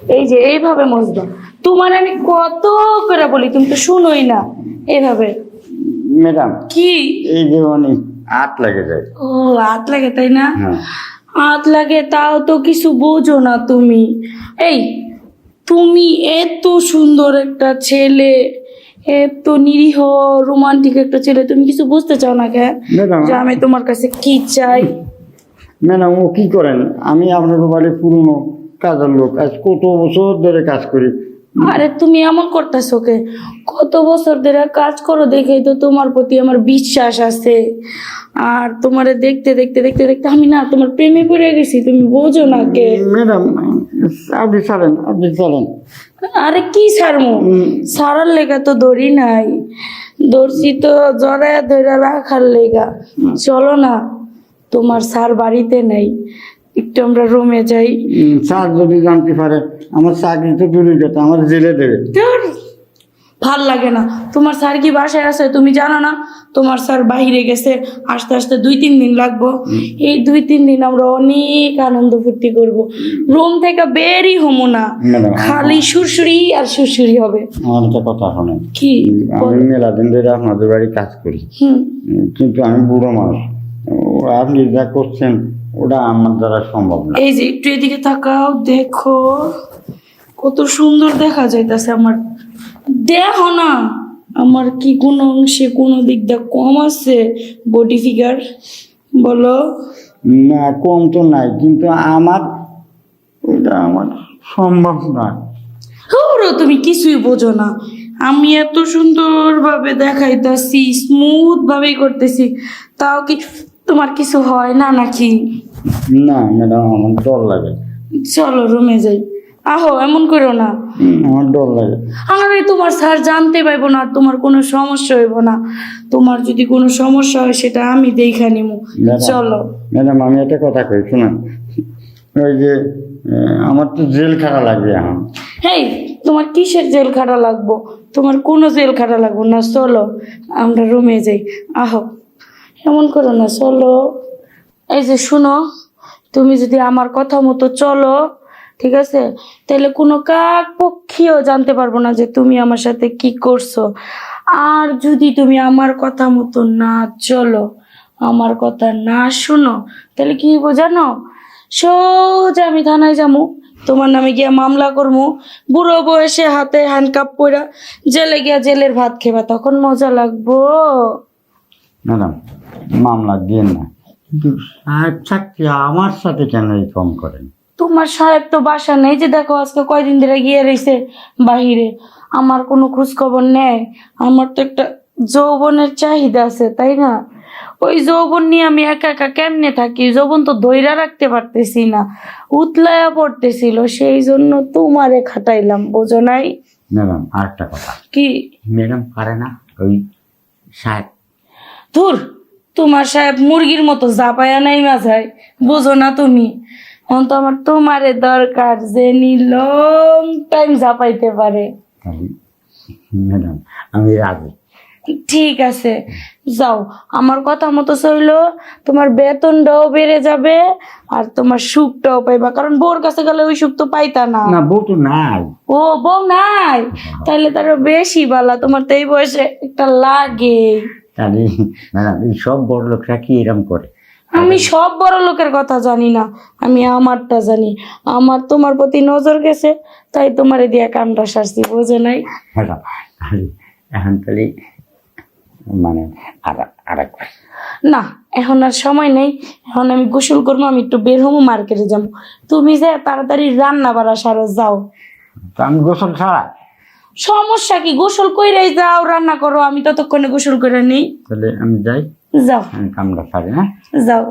এই যে এইভাবে মজবা তোমার আমি কত করে বলি তুমি তো শুনোই না। এইভাবে। ম্যাডাম কি? এই যে অনেক হাত লেগে যায়। ও হাত লাগে তাই না? হ্যাঁ। হাত লাগে তাও তো কিছু বোঝো না তুমি। এই তুমি এত সুন্দর একটা ছেলে এত নিরীহ রোমান্টিক একটা ছেলে তুমি কিছু বুঝতে চাও না কেন? যে আমি তোমার কাছে কি চাই? ম্যাডাম ও কি করেন? আমি আপনার বাড়ি পুরনো কাজের লোক। আজ কত বছর ধরে কাজ করি। আরে তুমি এমন করতেছো কে? কত বছর ধরে কাজ করো দেখেই তো তোমার প্রতি আমার বিশ্বাস আছে। আর তোমারে দেখতে দেখতে দেখতে দেখতে আমি না তোমার প্রেমে পড়ে গেছি তুমি বোঝো না কে? ম্যাডাম আপনি ছাড়েন আপনি ছাড়েন। আরে কি ছাড়মু? সারার লেগা তো দড়ি নাই। দর্শি তো জড়ায় ধরে রাখার লেগা। চলো না তোমার স্যার বাড়িতে নেই। একটু আমরা রুমে যাই। স্যার যদি জানতে পারে আমার চাকরি তো দূরের কথা আমার জেলে দেবে। ভালো লাগে না। তোমার স্যার কি বাসায় আছে তুমি জানো না? তোমার স্যার বাইরে গেছে আস্তে আস্তে দুই তিন দিন লাগবো। এই দুই তিন দিন আমরা অনেক আনন্দ ফুর্তি করব। রুম থেকে বেরই হমো না। খালি সুরসুরি আর সুরসুরি হবে। আমার একটা কথা শোনেন কি? আমি মেলা দিন ধরে আপনাদের বাড়ি কাজ করি। হুম। কিন্তু আমি বুড়ো মানুষ। আপনি যা করছেন ওটা আমার দ্বারা সম্ভব না। এই যে একটু এদিকে তাকাও দেখো। কত সুন্দর দেখা যাইতেছে আমার। দেখো না আমার কি কোনো অংশে কোনো দিক দিয়ে কম আছে বডি ফিগার বলো। না কম তো নাই কিন্তু আমার ওটা আমার সম্ভব না। ওরও তুমি কিছুই বোঝো না। আমি এত সুন্দরভাবে দেখাইতেছি স্মুথ ভাবেই করতেছি। তাও কি তোমার কিছু হয় না নাকি? না ম্যাডাম আমার ডর লাগে। চলো রুমে যাই। আহো এমন করো না। আমার ডর লাগে। আরে তোমার স্যার জানতে পাইবো না আর তোমার কোনো সমস্যা হইব না। তোমার যদি কোনো সমস্যা হয় সেটা আমি দেখা নিমু। চলো। ম্যাডাম আমি একটা কথা কই শুনুন। ওই যে আমার তো জেল খাটা লাগবে এখন। হেই তোমার কিসের জেল খাটা লাগবো? তোমার কোনো জেল খাটা লাগবো না চলো। আমরা রুমে যাই। আহো। এমন করো না, চলো। এই যে শুনো, তুমি যদি আমার কথা মতো চলো, ঠিক আছে? তাহলে কোনো কাক পক্ষীও জানতে পারব না যে তুমি আমার সাথে কি করছ। আর যদি তুমি আমার কথা মতো না চলো, আমার কথা না শুনো, তাহলে কি বোঝানো সোজা আমি থানায় যাব তোমার নামে গিয়া মামলা করব বুড়ো বয়সে হাতে হ্যান্ডকাপ পরা জেলে গিয়া জেলের ভাত খেবা, তখন মজা লাগবো। মামলা দিয়ে না। কিন্তু সাহেব চাকরি আমার সাথে কেন এই কম করেন? তোমার সাহেব তো বাসা নেই যে দেখো আজকে কয়দিন ধরে গিয়ে রয়েছে বাহিরে। আমার কোনো খোঁজ খবর নেই। আমার তো একটা যৌবনের চাহিদা আছে তাই না? ওই যৌবন নিয়ে আমি একা একা কেমনে থাকি? যৌবন তো ধৈরা রাখতে পারতেছি না উতলায়া পড়তেছিল সেই জন্য তোমারে খাটাইলাম বোঝো নাই? ম্যাডাম আর একটা কথা। কি? ম্যাডাম পারে না ওই সাহেব। ধুর! তোমার সাহেব মুরগির মতো জাপায়া নাই মাঝায় বোঝো না তুমি। এখন তো আমার তোমারে দরকার যে লং টাইম জাপাইতে পারে। ম্যাডাম আমি রাজি। ঠিক আছে যাও। আমার কথা মতো চইলো তোমার বেতনটাও বেড়ে যাবে আর তোমার সুখটাও পাইবা কারণ বউর কাছে গেলে ওই সুখ তো পাইতা না। না বউ তো নাই। ও বউ নাই? তাহলে তার বেশি বালা তোমার তো এই বয়সে একটা লাগে। ম্যাডাম এই সব বড় লোকরা কি এরকম করে? আমি সব বড় লোকের কথা জানি না আমি আমারটা জানি। আমার তোমার প্রতি নজর গেছে তাই তোমারে দিয়া কামটা বোঝে নাই? এখন তাহলে মানে আর আর না এখন আর সময় নেই এখন আমি গোসল করব আমি একটু বের হব মার্কেটে যাব। তুমি যে তাড়াতাড়ি রান্না বাড়া সারো যাও। আমি গোসল ছাড়া সমস্যা কি? গোসল কইরাই যাও রান্না করো আমি ততক্ষণে গোসল করে নেই। তাহলে আমি যাই। যাও। আমি কামটা সারি হ্যাঁ? যাও।